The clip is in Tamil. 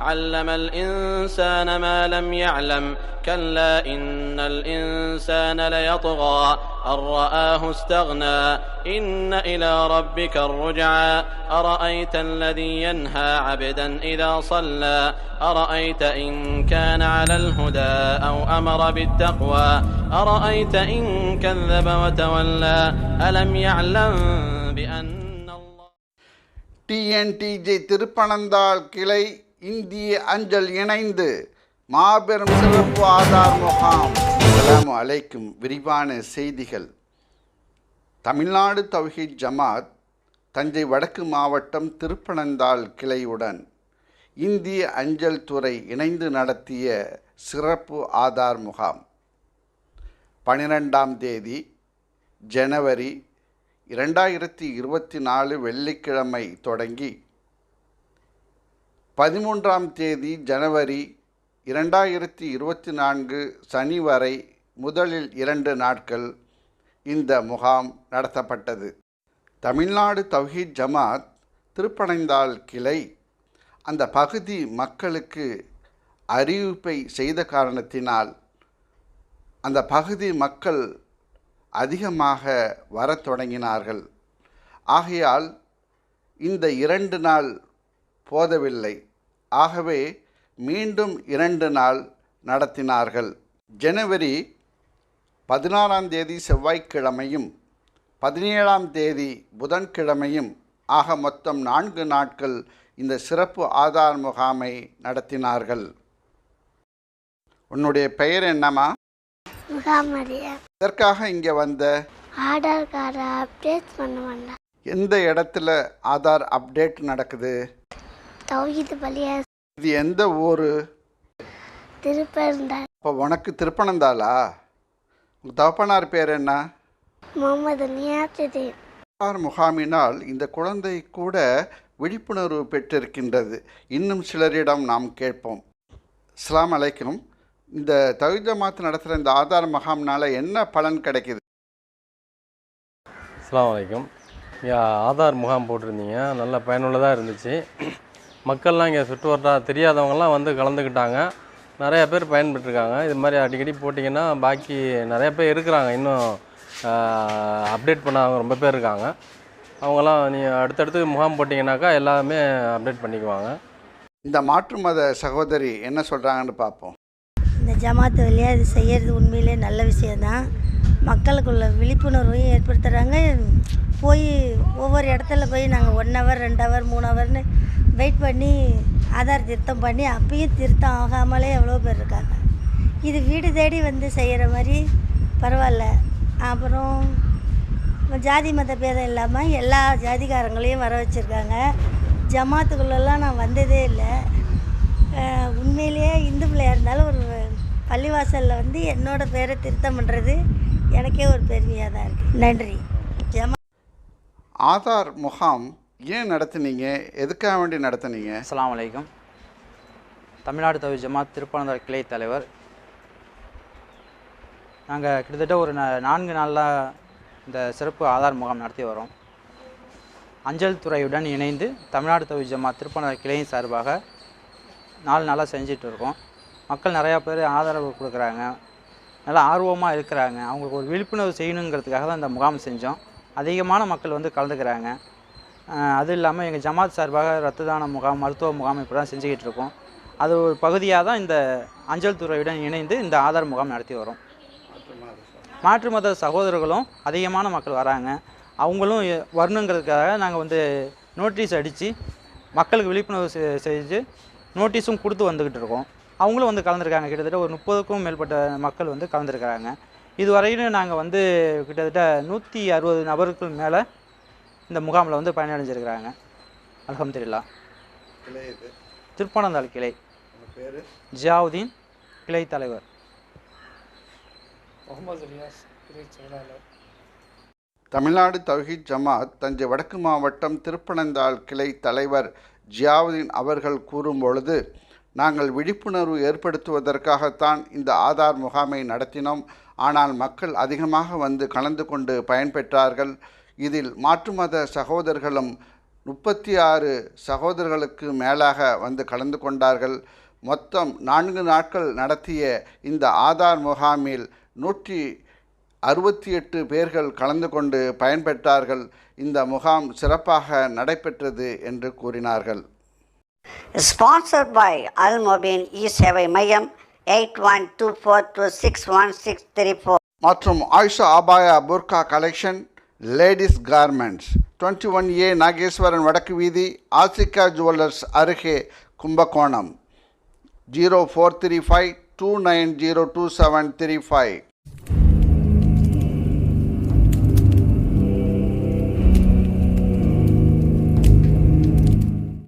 علم الإنسان ما لم يعلم كلا إن الإنسان ليطغى أن رآه استغنى إن إلى ربك الرجعى أرأيت الذي ينهى عبدا إذا صلى أرأيت إن كان على الهدى أو أمر بالتقوى أرأيت إن كذب وتولى ألم يعلم بأن الله டிஎன்டிஜே திருப்பனந்தாள் கிளை இந்திய அஞ்சல் இணைந்து மாபெரும் சிறப்பு ஆதார் முகாம். அலாம் அலைக்கும். விரிவான செய்திகள். தமிழ்நாடு தௌஹீத் ஜமாத் தஞ்சை வடக்கு மாவட்டம் திருப்பனந்தாள் கிளையுடன் இந்திய அஞ்சல் துறை இணைந்து நடத்திய சிறப்பு ஆதார் முகாம். பனிரெண்டாம் தேதி ஜனவரி இரண்டாயிரத்தி இருபத்தி நாலு வெள்ளிக்கிழமை தொடங்கி பதிமூன்றாம் தேதி ஜனவரி இரண்டாயிரத்தி இருபத்தி நான்கு சனி வரை முதலில் இரண்டு நாட்கள் இந்த முகாம் நடத்தப்பட்டது. தமிழ்நாடு தௌஹீத் ஜமாத் திருப்பனைந்தாள் கிளை. அந்த பகுதி மக்களுக்கு அறிவிப்பை செய்த காரணத்தினால் அந்த பகுதி மக்கள் அதிகமாக வரத் தொடங்கினார்கள். ஆகையால் இந்த இரண்டு நாள் போதவில்லை. ஆகவே மீண்டும் இரண்டு நாள் நடத்தினார்கள். ஜனவரி பதினாறாம் தேதி செவ்வாய்க்கிழமையும் பதினேழாம் தேதி புதன்கிழமையும் ஆக மொத்தம் நான்கு நாட்கள் இந்த சிறப்பு ஆதார் முகாமை நடத்தினார்கள். உன்னுடைய பெயர் என்னம்மா? இதற்காக இங்கே வந்த? ஆதார் கார்டை அப்டேட் பண்ண வேண்டாம் எந்த இடத்துல ஆதார் அப்டேட் நடக்குது? தௌஹீது பள்ளியா இது எந்த ஊர்? திருப்பெருந்தார் இப்போ உனக்கு திருப்பனந்தாளா? உங்கள் தகப்பனார் பேர் என்ன? முகமது நியாத்துதீன் ஆதார் முகாமினால் இந்த குழந்தை கூட விழிப்புணர்வு பெற்றிருக்கின்றது. இன்னும் சிலரிடம் நாம் கேட்போம். அஸ்ஸலாமு அலைக்கும். இந்த தகுதி ஜமாத் நடத்துகிற இந்த ஆதார் முகாம்னால என்ன பலன் கிடைக்குது? அஸ்ஸலாமு அலைக்கும். இங்கே ஆதார் முகாம் போட்டிருந்தீங்க. நல்ல பயனுள்ளதாக இருந்துச்சு. மக்கள்லாம் இங்கே சுற்று வட்டார தெரியாதவங்கலாம் வந்து கலந்துக்கிட்டாங்க. நிறைய பேர் பயன்பெற்றிருக்காங்க. இது மாதிரி அடிக்கடி போட்டிங்கன்னா பாக்கி நிறைய பேர் இருக்கிறாங்க. இன்னும் அப்டேட் பண்ணாதவங்க ரொம்ப பேர் இருக்காங்க. அவங்களாம் நீ அடுத்தடுத்து முகாம் போட்டிங்கனாக்கா எல்லாமே அப்டேட் பண்ணிக்குவாங்க. இந்த மாற்று மத சகோதரி என்ன சொல்கிறாங்கன்னு பார்ப்போம். இந்த ஜமாத்து வழியாக இது செய்கிறது உண்மையிலே நல்ல விஷயந்தான் மக்களுக்குள்ள விழிப்புணர்வையும் ஏற்படுத்துகிறாங்க போய் ஒவ்வொரு இடத்துல போய் நாங்கள் ஒன் ஹவர் ரெண்டு ஹவர் மூணு ஹவர்னு வெயிட் பண்ணி ஆதார் திருத்தம் பண்ணி அப்பயும் திருத்தம் ஆகாமலே எவ்வளோ பேர் இருக்காங்க. இது வீடு தேடி வந்து செய்கிற மாதிரி பரவாயில்ல. அப்புறம் ஜாதி மத பேதம் இல்லாமல் எல்லா ஜாதிகாரங்களையும் வர வச்சுருக்காங்க. ஜமாத்துக்குள்ளெல்லாம் நான் வந்ததே இல்லை. உண்மையிலேயே இந்து பிள்ளையாக இருந்தாலும் ஒரு பள்ளிவாசலில் வந்து என்னோடய பேரை திருத்தம் பண்ணுறது எனக்கே ஒரு பெருமையாக தான் இருக்குது நன்றி. ஜமா ஆதார் முகாம் ஏன் நடத்துனீங்க? எதுக்காக வேண்டி நடத்துனீங்க? அஸ்லாம் வலைக்கம் தமிழ்நாடு தவி ஜமாத் திருப்பனந்தாள் கிளை தலைவர். நாங்கள் கிட்டத்தட்ட ஒரு நான்கு நாளில் இந்த சிறப்பு ஆதார் முகாம் நடத்தி வரோம். அஞ்சல் துறையுடன் இணைந்து தமிழ்நாடு தவி ஜமாத் திருப்பனந்தாள் கிளையின் சார்பாக நாலு நாளாக செஞ்சிட்டு இருக்கோம். மக்கள் நிறையா பேர் ஆதரவு கொடுக்குறாங்க. நல்லா ஆர்வமாக இருக்கிறாங்க. அவங்களுக்கு ஒரு விழிப்புணர்வு செய்யணுங்கிறதுக்காக தான் இந்த முகாம் செஞ்சோம். அதிகமான மக்கள் வந்து கலந்துக்கிறாங்க. அதுவும் அது இல்லாமல் எங்கள் ஜமாத் சார்பாக ரத்த தான முகாம் மருத்துவ முகாம் இப்படி தான் செஞ்சுக்கிட்டு இருக்கோம். அது ஒரு பகுதியாக தான் இந்த அஞ்சல் துறையுடன் இணைந்து இந்த ஆதார் முகாம் நடத்தி வரோம். மாற்று மத சகோதரர்களும் அதிகமான மக்கள் வராங்க. அவங்களும் வரணுங்கிறதுக்காக நாங்கள் வந்து நோட்டீஸ் அடித்து மக்களுக்கு விழிப்புணர்வு செ- செஞ்சு நோட்டீஸும் கொடுத்து வந்துக்கிட்டு இருக்கோம். அவங்களும் வந்து கலந்துருக்காங்க. கிட்டத்தட்ட ஒரு முப்பதுக்கும் மேற்பட்ட மக்கள் வந்து கலந்துருக்கிறாங்க. இதுவரையிலும் நாங்கள் வந்து கிட்டத்தட்ட நூற்றி அறுபது நபருக்கு மேலே இந்த முகாமில் வந்து பயனடைஞ்சிருக்கிறாங்க. அல்ஹம்துலில்லாஹ் திருப்பனந்தாள் கிளை. ஜியாவுதீன் கிளை தலைவர். தமிழ்நாடு தௌஹீத் ஜமாத் தஞ்சை வடக்கு மாவட்டம் திருப்பனந்தாள் கிளை தலைவர் ஜியாவுதீன் அவர்கள் கூறும் பொழுது நாங்கள் விழிப்புணர்வு ஏற்படுத்துவதற்காகத்தான் இந்த ஆதார் முகாமை நடத்தினோம். ஆனால் மக்கள் அதிகமாக வந்து கலந்து கொண்டு பயன்பெற்றார்கள். இதில் மாற்று மத சகோதரர்களும் முப்பத்தி ஆறு சகோதரர்களுக்கு மேலாக வந்து கலந்து கொண்டார்கள். மொத்தம் நான்கு நாட்கள் நடத்திய இந்த ஆதார் முகாமில் நூற்றி அறுபத்தி எட்டு பேர்கள் கலந்து கொண்டு பயன்பெற்றார்கள். இந்த முகாம் சிறப்பாக நடைபெற்றது என்று கூறினார்கள். Sponsored by Al Mobin E-Sevai Mayam 8124261634. மற்றும் ஆயிஷா ஆபாயா burqa collection ladies garments. Twenty one A Nageswaran வடக்கு வீதி ஆசிகா ஜுவல்லர்ஸ் அருகே Kumbakonam. Zero four three five two nine zero two seven three five